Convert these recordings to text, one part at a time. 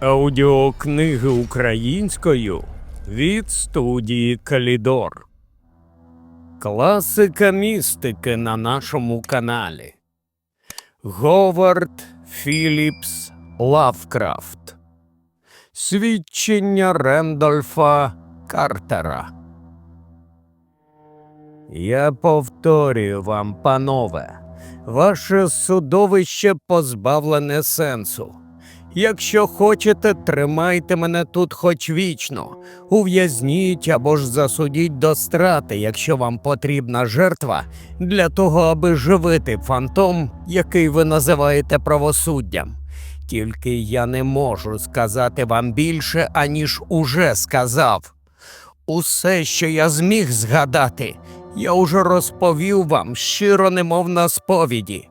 Аудіокниги українською від студії Калідор. Класика містики на нашому каналі. Говард Філіпс Лавкрафт. Свідчення Рендольфа Картера. Я повторюю вам, панове, ваше судовище позбавлене сенсу. Якщо хочете, тримайте мене тут хоч вічно, ув'язніть або ж засудіть до страти, якщо вам потрібна жертва, для того, аби живити фантом, який ви називаєте правосуддям. Тільки я не можу сказати вам більше, аніж уже сказав. Усе, що я зміг згадати, я уже розповів вам щиро, немов на сповіді.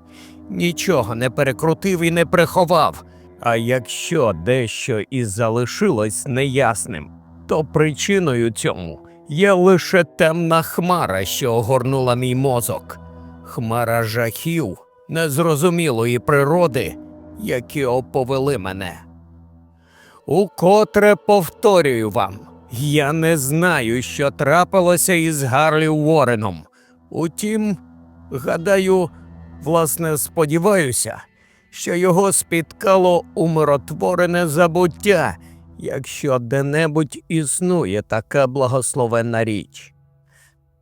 Нічого не перекрутив і не приховав. А якщо дещо і залишилось неясним, то причиною цьому є лише темна хмара, що огорнула мій мозок, хмара жахів незрозумілої природи, які оповели мене. Укотре повторюю вам, я не знаю, що трапилося із Гарлі Уореном. Утім, гадаю, власне, сподіваюся, що його спіткало умиротворене забуття, якщо де-небудь існує така благословенна річ.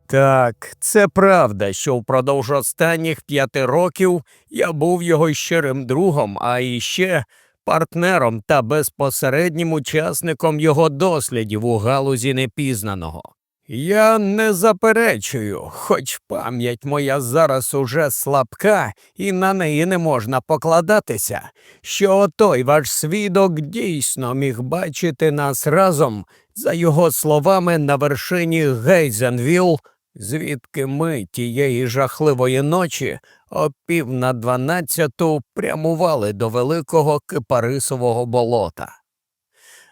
Так, це правда, що впродовж останніх п'яти років я був його щирим другом, а іще партнером та безпосереднім учасником його дослідів у галузі непізнаного. Я не заперечую, хоч пам'ять моя зараз уже слабка, і на неї не можна покладатися, що отой ваш свідок дійсно міг бачити нас разом, за його словами, на вершині Гейзенвіл, звідки ми тієї жахливої ночі о пів на дванадцяту прямували до великого кипарисового болота.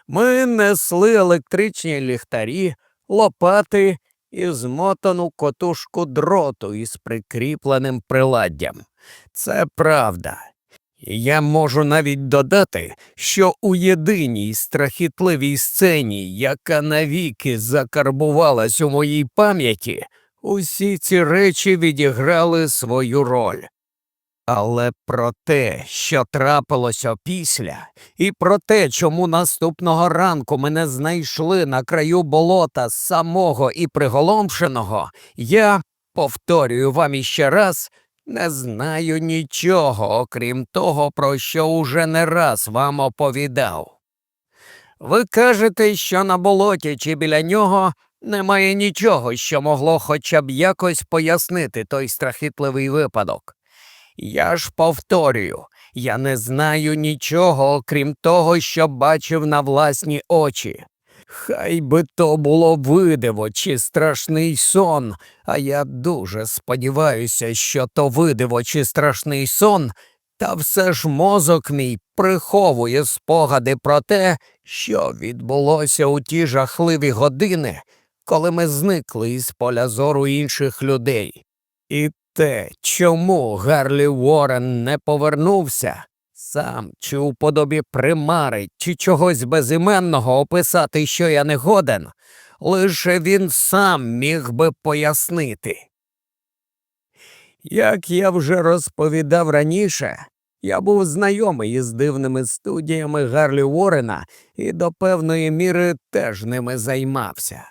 Ми несли електричні ліхтарі, лопати і змотану котушку дроту із прикріпленим приладдям. Це правда. Я можу навіть додати, що у єдиній страхітливій сцені, яка навіки закарбувалась у моїй пам'яті, усі ці речі відіграли свою роль. Але про те, що трапилося після, і про те, чому наступного ранку мене знайшли на краю болота самого і приголомшеного, я, повторюю вам іще раз, не знаю нічого, окрім того, про що уже не раз вам оповідав. Ви кажете, що на болоті чи біля нього немає нічого, що могло хоча б якось пояснити той страхітливий випадок. Я ж повторюю, я не знаю нічого, окрім того, що бачив на власні очі. Хай би то було видиво чи страшний сон, а я дуже сподіваюся, що то видиво чи страшний сон, та все ж мозок мій приховує спогади про те, що відбулося у ті жахливі години, коли ми зникли із поля зору інших людей. І те, чому Гарлі Уоррен не повернувся, сам чи у подобі примари, чи чогось безіменного описати, що я не годен, лише він сам міг би пояснити. Як я вже розповідав раніше, я був знайомий із дивними студіями Гарлі Уоррена і до певної міри теж ними займався.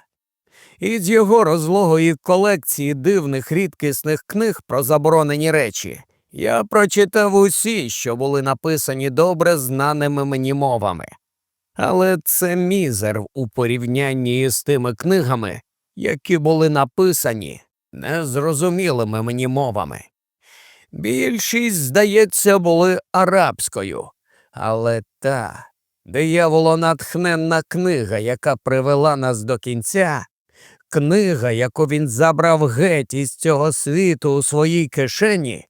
Із його розлогої колекції дивних рідкісних книг про заборонені речі я прочитав усі, що були написані добре знаними мені мовами. Але це мізер у порівнянні із тими книгами, які були написані незрозумілими мені мовами. Більшість, здається, були арабською, але та дияволонатхненна книга, яка привела нас до кінця, книга, яку він забрав геть із цього світу у своїй кишені,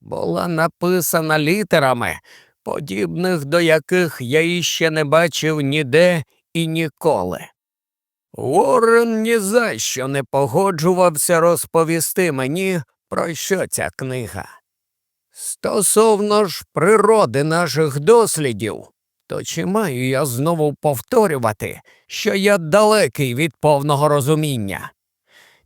була написана літерами, подібних до яких я іще не бачив ніде і ніколи. Уоррен ні за що не погоджувався розповісти мені, про що ця книга. Стосовно ж природи наших дослідів, то чи маю я знову повторювати, що я далекий від повного розуміння?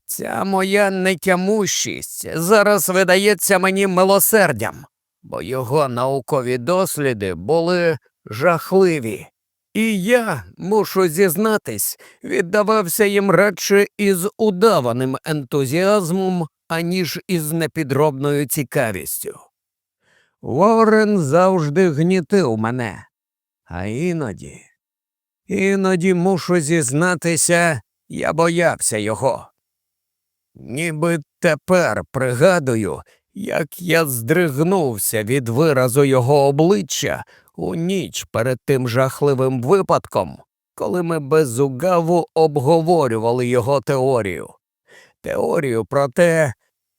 Ця моя нетямущість зараз видається мені милосердям, бо його наукові досліди були жахливі. І я, мушу зізнатись, віддавався їм радше із удаваним ентузіазмом, аніж із непідробною цікавістю. Ворен завжди гнітив мене, а іноді, іноді мушу зізнатися, я боявся його. Ніби тепер пригадую, як я здригнувся від виразу його обличчя у ніч перед тим жахливим випадком, коли ми без угаву обговорювали його теорію. Теорію про те,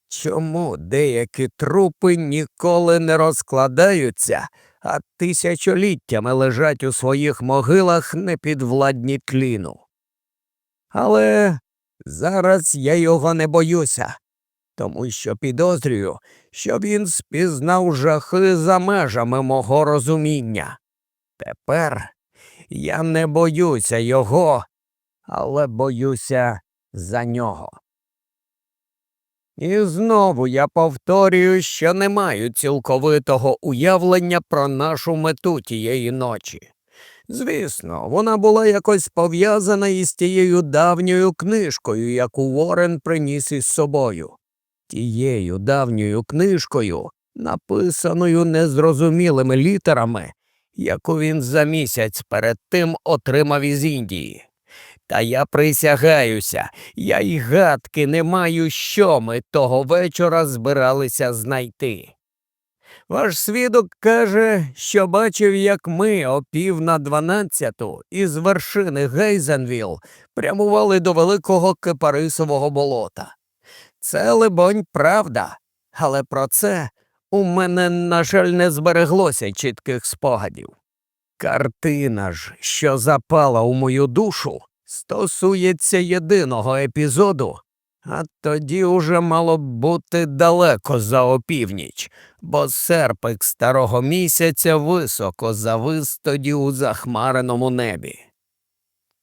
чому деякі трупи ніколи не розкладаються, а тисячоліттями лежать у своїх могилах непідвладні тліну. Але зараз я його не боюся, тому що підозрюю, що він спізнав жахи за межами мого розуміння. Тепер я не боюся його, але боюся за нього. І знову я повторюю, що не маю цілковитого уявлення про нашу мету тієї ночі. Звісно, вона була якось пов'язана із тією давньою книжкою, яку Ворен приніс із собою. Тією давньою книжкою, написаною незрозумілими літерами, яку він за місяць перед тим отримав із Індії. Та я присягаюся, я й гадки не маю, що ми того вечора збиралися знайти. Ваш свідок каже, що бачив, як ми о пів на дванадцяту із вершини Гейзенвіл прямували до великого кипарисового болота. Це, либонь, правда, але про це у мене, на жаль, не збереглося чітких спогадів. Картина ж, що запала у мою душу, стосується єдиного епізоду, а тоді уже мало б бути далеко за опівніч, бо серпик старого місяця високо завис тоді у захмареному небі.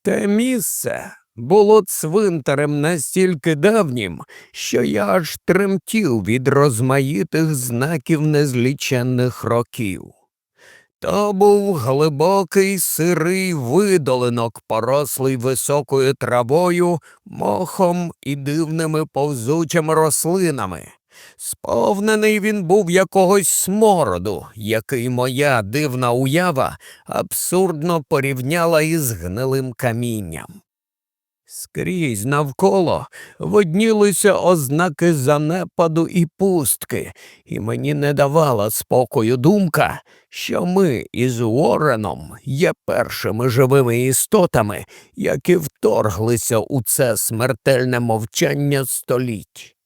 Те місце було цвинтарем настільки давнім, що я аж тремтів від розмаїтих знаків незліченних років. То був глибокий сирий видолинок, порослий високою травою, мохом і дивними повзучими рослинами. Сповнений він був якогось смороду, який моя дивна уява абсурдно порівняла із гнилим камінням. Скрізь навколо виднілися ознаки занепаду і пустки, і мені не давала спокою думка, що ми із Уореном є першими живими істотами, які вторглися у це смертельне мовчання століть.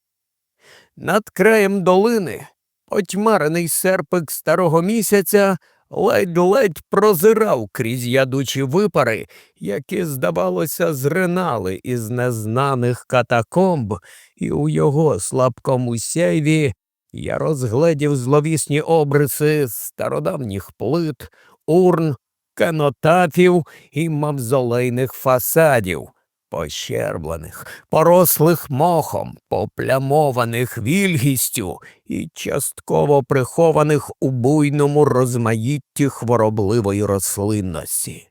Над краєм долини, отьмарений серпик старого місяця, ледь-ледь прозирав крізь ядучі випари, які, здавалося, зринали із незнаних катакомб, і у його слабкому сяйві я розгледів зловісні обриси стародавніх плит, урн, канотафів і мавзолейних фасадів, пощерблених, порослих мохом, поплямованих вільгістю і частково прихованих у буйному розмаїтті хворобливої рослинності.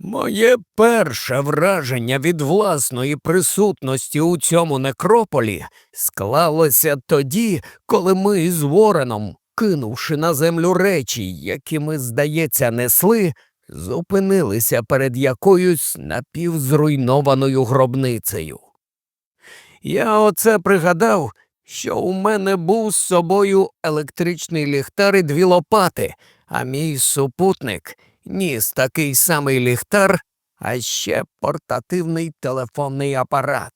Моє перше враження від власної присутності у цьому некрополі склалося тоді, коли ми з Вореном, кинувши на землю речі, які ми, здається, несли, зупинилися перед якоюсь напівзруйнованою гробницею. Я оце пригадав, що у мене був з собою електричний ліхтар і дві лопати, а мій супутник ніс такий самий ліхтар, а ще портативний телефонний апарат.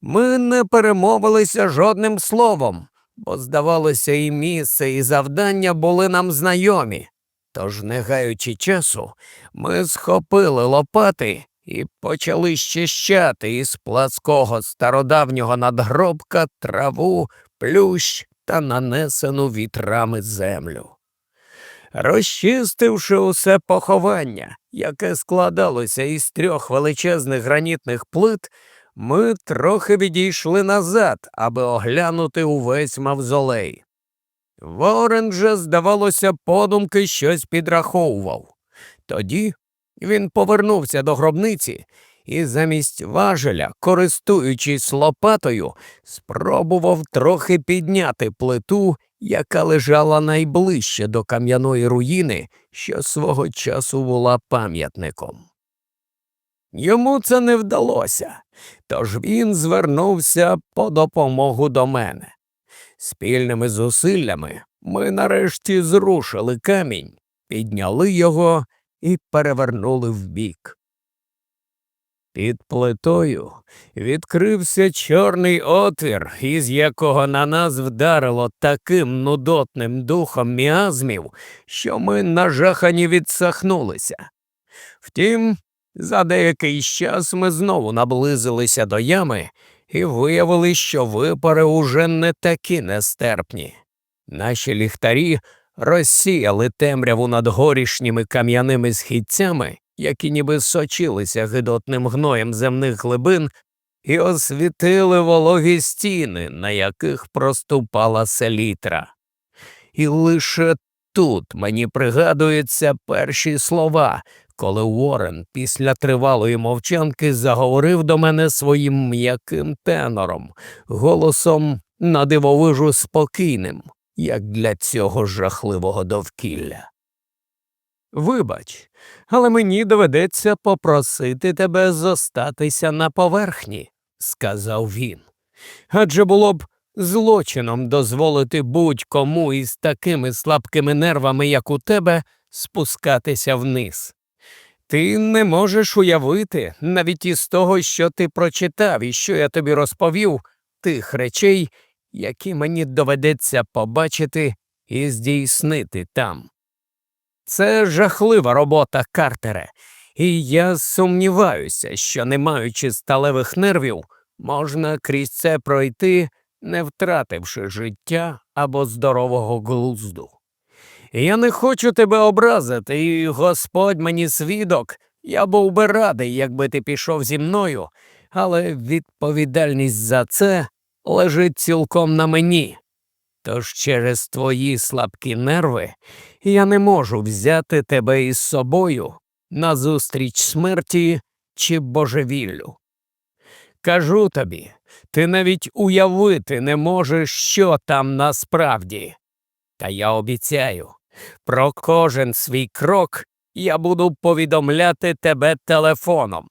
Ми не перемовилися жодним словом, бо, здавалося, і місце, і завдання були нам знайомі. Тож, не гаючи часу, ми схопили лопати і почали щищати із плаского стародавнього надгробка траву, плющ та нанесену вітрами землю. Розчистивши усе поховання, яке складалося із трьох величезних гранітних плит, ми трохи відійшли назад, аби оглянути увесь мавзолей. Ворен же, здавалося, подумки щось підраховував. Тоді він повернувся до гробниці і замість важеля, користуючись лопатою, спробував трохи підняти плиту, яка лежала найближче до кам'яної руїни, що свого часу була пам'ятником. Йому це не вдалося, тож він звернувся по допомогу до мене. Спільними зусиллями ми нарешті зрушили камінь, підняли його і перевернули вбік. Під плитою відкрився чорний отвір, із якого на нас вдарило таким нудотним духом міазмів, що ми нажахані відсахнулися. Втім, за деякий час ми знову наблизилися до ями і виявили, що випари уже не такі нестерпні. Наші ліхтарі розсіяли темряву над горішніми кам'яними східцями, які ніби сочилися гидотним гноєм земних глибин, і освітили вологі стіни, на яких проступала селітра. І лише тут мені пригадуються перші слова, коли Уоррен після тривалої мовчанки заговорив до мене своїм м'яким тенором, голосом надивовижу спокійним, як для цього жахливого довкілля. Вибач, але мені доведеться попросити тебе зостатися на поверхні, сказав він. Адже було б злочином дозволити будь-кому із такими слабкими нервами, як у тебе, спускатися вниз. Ти не можеш уявити, навіть із того, що ти прочитав і що я тобі розповів, тих речей, які мені доведеться побачити і здійснити там. Це жахлива робота, Картере, і я сумніваюся, що, не маючи сталевих нервів, можна крізь це пройти, не втративши життя або здорового глузду. Я не хочу тебе образити, і Господь мені свідок, я був би радий, якби ти пішов зі мною, але відповідальність за це лежить цілком на мені. Тож через твої слабкі нерви я не можу взяти тебе із собою назустріч смерті чи божевіллю. Кажу тобі, ти навіть уявити не можеш, що там насправді. Та я обіцяю, про кожен свій крок я буду повідомляти тебе телефоном.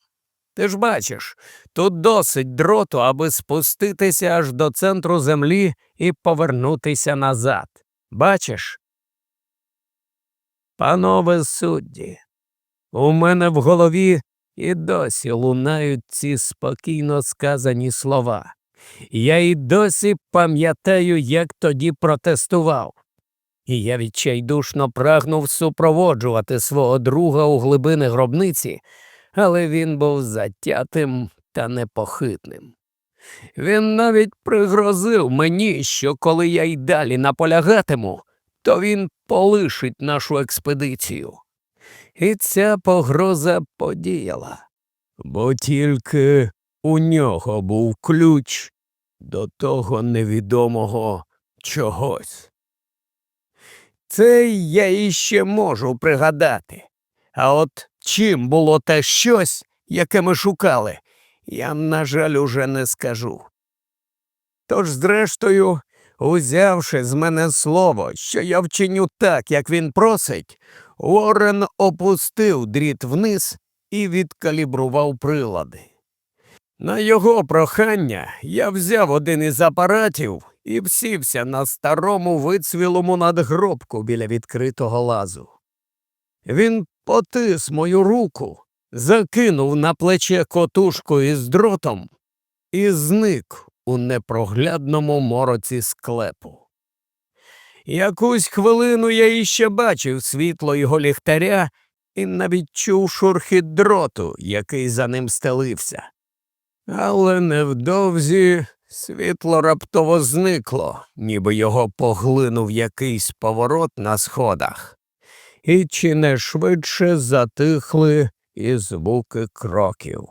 Ти ж бачиш, тут досить дроту, аби спуститися аж до центру землі і повернутися назад. Бачиш? Панове судді, у мене в голові і досі лунають ці спокійно сказані слова. Я і досі пам'ятаю, як тоді протестував. І я відчайдушно прагнув супроводжувати свого друга у глибини гробниці, але він був затятим та непохитним. Він навіть пригрозив мені, що коли я й далі наполягатиму, то він полишить нашу експедицію. І ця погроза подіяла, бо тільки у нього був ключ до того невідомого чогось. Це я іще можу пригадати. А от чим було те щось, яке ми шукали, я, на жаль, уже не скажу. Тож, зрештою, узявши з мене слово, що я вчиню так, як він просить, Уоррен опустив дріт вниз і відкалібрував прилади. На його прохання я взяв один із апаратів і всівся на старому вицвілому надгробку біля відкритого лазу. Він потис мою руку, закинув на плече котушку із дротом і зник у непроглядному мороці склепу. Якусь хвилину я іще бачив світло його ліхтаря і навіть чув шурхіт дроту, який за ним стелився. Але невдовзі світло раптово зникло, ніби його поглинув якийсь поворот на сходах. і чи не швидше затихли і звуки кроків.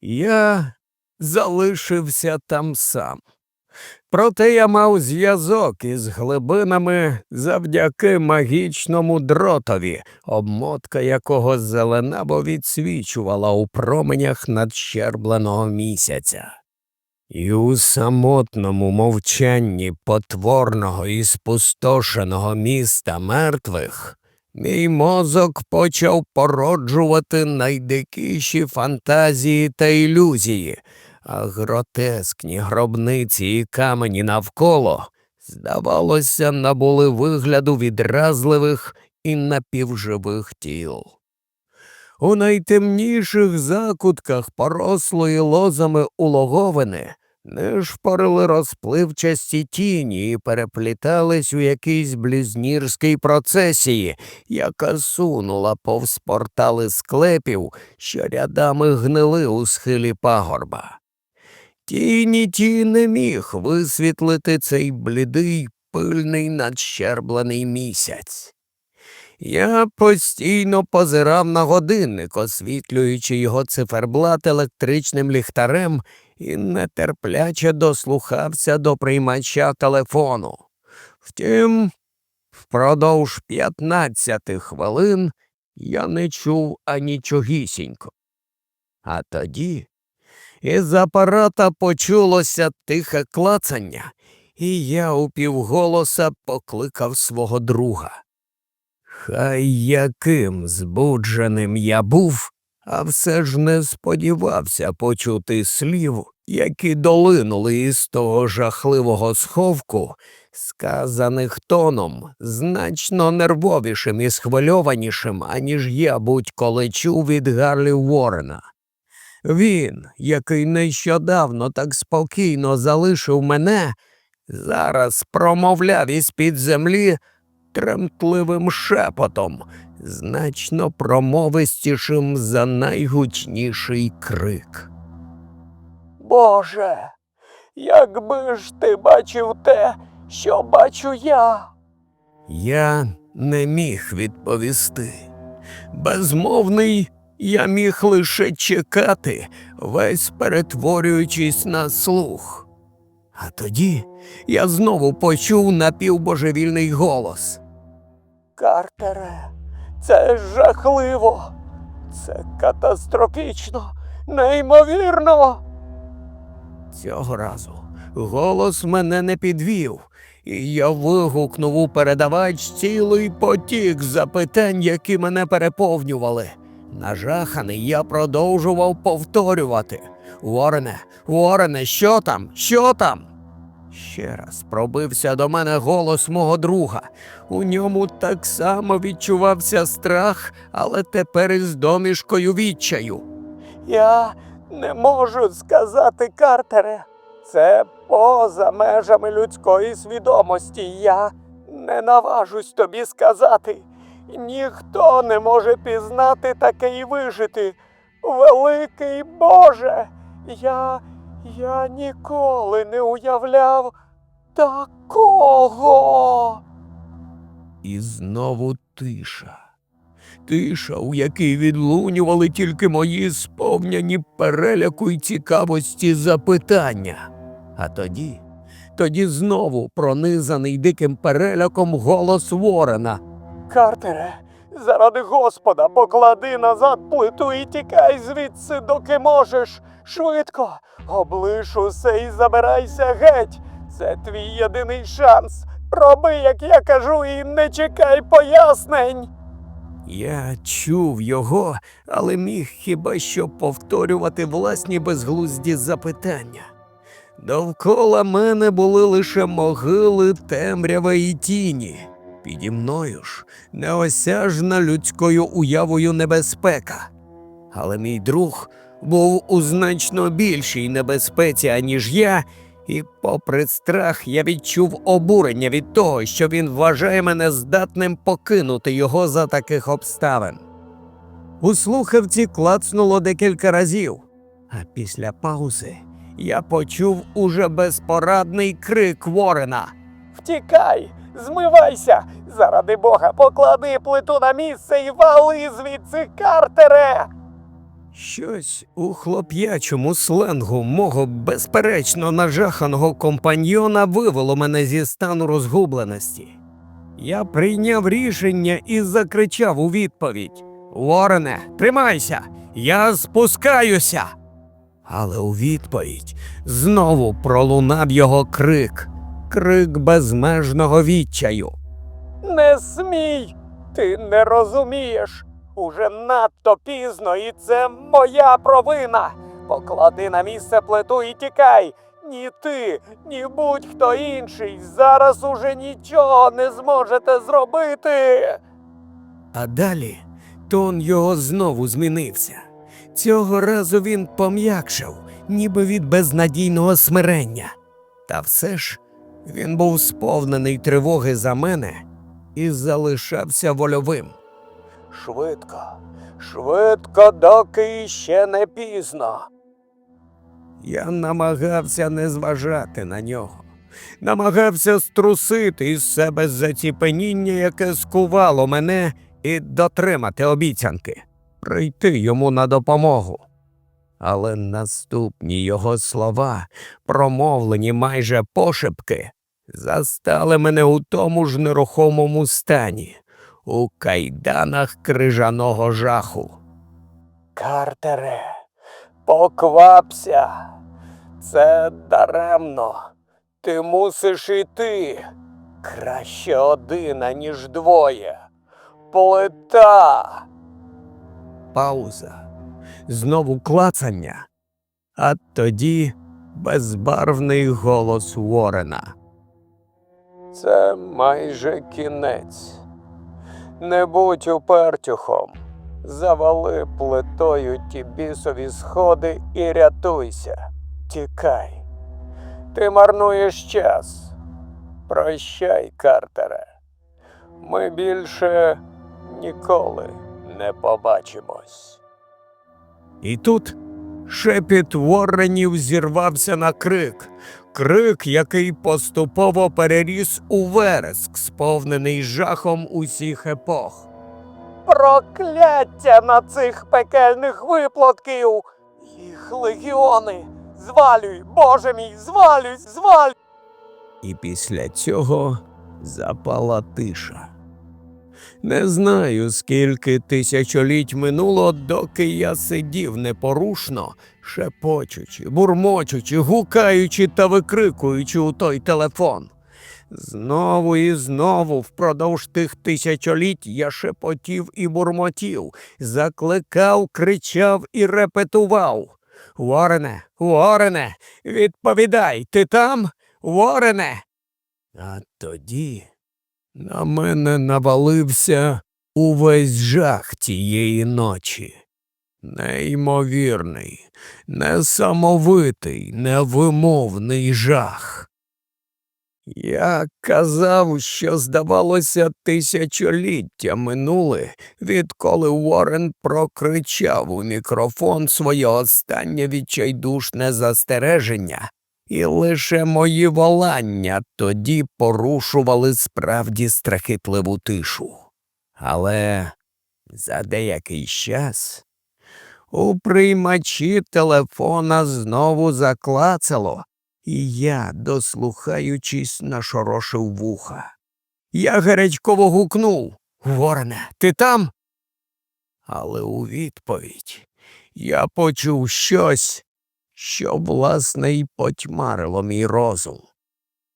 Я залишився там сам. Проте я мав зв'язок із глибинами завдяки магічному дротові, обмотка якого зеленабо відсвічувала у променях надщербленого місяця. І у самотному мовчанні потворного і спустошеного міста мертвих мій мозок почав породжувати найдикіші фантазії та ілюзії, а гротескні гробниці і камені навколо, здавалося, набули вигляду відразливих і напівживих тіл. У найтемніших закутках порослої лозами улоговини нишпорили розпливчасті тіні і переплітались у якійсь близнірській процесії, яка сунула повз портали склепів, що рядами гнили у схилі пагорба. Тіні ті не міг висвітлити цей блідий, пильний надщерблений місяць. Я постійно позирав на годинник, освітлюючи його циферблат електричним ліхтарем і нетерпляче дослухався до приймача телефону. Втім, впродовж п'ятнадцяти хвилин я не чув анічогісінько. А тоді із апарата почулося тихе клацання, і я упівголоса покликав свого друга. Хай яким збудженим я був, а все ж не сподівався почути слів, які долинули із того жахливого сховку, сказаних тоном, значно нервовішим і схвильованішим, аніж я будь-коли чув від Гарлі Уоррена. Він, який нещодавно так спокійно залишив мене, зараз промовляв із-під землі тремтливим шепотом, значно промовистішим за найгучніший крик. Боже, якби ж ти бачив те, що бачу я. Я не міг відповісти. Безмовний я міг лише чекати, весь перетворюючись на слух. А тоді я знову почув напівбожевільний голос. Картере, це жахливо, це катастрофічно, неймовірно. Цього разу голос мене не підвів, і я вигукнув у передавач цілий потік запитань, які мене переповнювали. Нажаханий я продовжував повторювати Уорене, Уорене, що там? Що там? Ще раз пробився до мене голос мого друга. У ньому так само відчувався страх, але тепер із домішкою відчаю. Я не можу сказати, Картере. Це поза межами людської свідомості. Я не наважусь тобі сказати. Ніхто не може пізнати таке і вижити. Великий Боже, я, я ніколи не уявляв такого. І знову тиша. Тиша, у якій відлунювали тільки мої сповняні переляку й цікавості запитання. А тоді, тоді знову пронизаний диким переляком голос Ворена. Картере, заради Господа, поклади назад плиту і тікай звідси, доки можеш. Швидко, облиш усе і забирайся геть. Це твій єдиний шанс. Роби, як я кажу, і не чекай пояснень. Я чув його, але міг хіба що повторювати власні безглузді запитання. Довкола мене були лише могили, темрява і тіні. Піді мною ж неосяжна людською уявою небезпека. Але мій друг був у значно більшій небезпеці, аніж я, і, попри страх, я відчув обурення від того, що він вважає мене здатним покинути його за таких обставин. У слухавці клацнуло декілька разів, а після паузи я почув уже безпорадний крик Ворена. Втікай, Змивайся! Заради Бога, поклади плиту на місце і вали звідси, Картере! Щось у хлоп'ячому сленгу мого безперечно нажаханого компаньйона вивело мене зі стану розгубленості. Я прийняв рішення і закричав у відповідь: Ворене, тримайся! Я спускаюся. Але у відповідь знову пролунав його крик, крик безмежного відчаю. Не смій! Ти не розумієш. Уже надто пізно, і це моя провина. Поклади на місце плиту і тікай. Ні ти, ні будь-хто інший. Зараз уже нічого не зможете зробити. А далі тон його знову змінився. Цього разу він пом'якшав, ніби від безнадійного смирення. Та все ж він був сповнений тривоги за мене і залишався вольовим. Швидко, швидко, доки ще не пізно. Я намагався не зважати на нього, намагався струсити із себе заціпеніння, яке скувало мене, і дотримати обіцянки, прийти йому на допомогу. Але наступні його слова, промовлені майже пошепки, застали мене у тому ж нерухомому стані, у кайданах крижаного жаху. Картере, поквапся. Це даремно. Ти мусиш іти. Краще один, аніж двоє. Плита. Пауза. Знову клацання. А тоді безбарвний голос Уоррена. Це майже кінець. Не будь упертюхом. Завали плитою ті бісові сходи і рятуйся. Тікай. Ти марнуєш час. Прощай, Картере. Ми більше ніколи не побачимось. І тут шепіт Уорренів зірвався на крик. Крик, який поступово переріс у вереск, сповнений жахом усіх епох. Прокляття на цих пекельних виплатків! Їх легіони! Звалюй, Боже мій, звалюй, звалюй! І після цього запала тиша. Не знаю, скільки тисячоліть минуло, доки я сидів непорушно, шепочучи, бурмочучи, гукаючи та викрикуючи у той телефон. Знову і знову впродовж тих тисячоліть я шепотів і бурмотів, закликав, кричав і репетував. Ворене, Ворене, відповідай, ти там? Ворене. А тоді на мене навалився увесь жах тієї ночі. Неймовірний, несамовитий, невимовний жах. Я казав, що, здавалося, тисячоліття минули, відколи Уоррен прокричав у мікрофон своє останнє відчайдушне застереження, і лише мої волання тоді порушували справді страхітливу тишу. Але за деякий час у приймачі телефона знову заклацало, і я, дослухаючись, нашорошив вуха. Я гарячково гукнув Ворене, ти там? Але у відповідь я почув щось, що, власне, й потьмарило мій розум.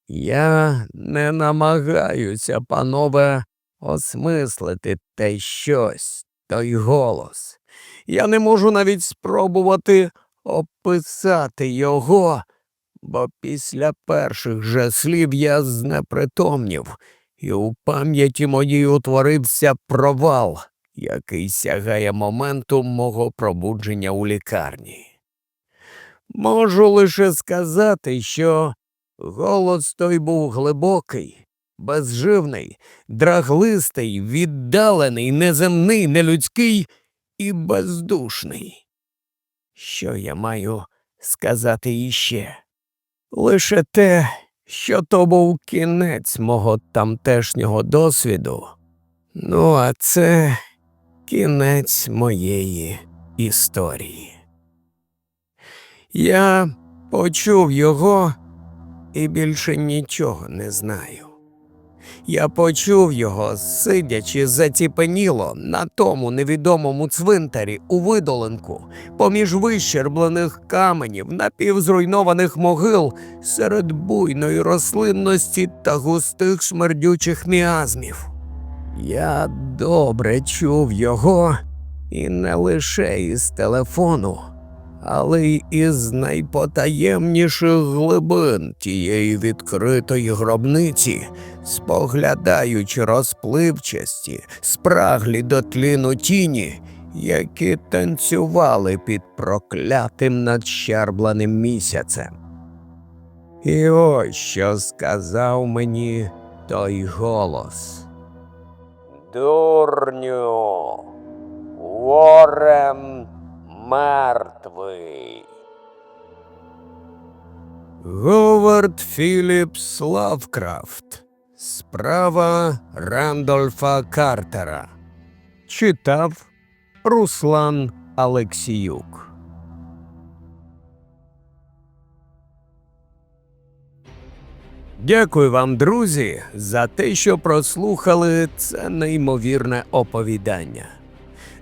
Я не намагаюся, панове, осмислити те щось, той голос. Я не можу навіть спробувати описати його, бо після перших же слів я знепритомнів, і у пам'яті моїй утворився провал, який сягає моменту мого пробудження у лікарні. Можу лише сказати, що голос той був глибокий, безживний, драглистий, віддалений, неземний, нелюдський і бездушний. Що я маю сказати іще? Лише те, що то був кінець мого тамтешнього досвіду. Ну, а це кінець моєї історії. Я почув його і більше нічого не знаю. Я почув його, сидячи заціпеніло на тому невідомому цвинтарі у видоленку, поміж вищерблених каменів, напівзруйнованих могил, серед буйної рослинності та густих смердючих міазмів. Я добре чув його і не лише із телефону, але й із найпотаємніших глибин тієї відкритої гробниці, споглядаючи розпливчасті, спраглі до тліну тіні, які танцювали під проклятим надщербленим місяцем. І ось що сказав мені той голос. Дурню, Ворем мертвий. Говард Філіпс Лавкрафт. Справа Рандольфа Картера. Читав Руслан Алексіюк. Дякую вам, друзі, за те, що прослухали це неймовірне оповідання.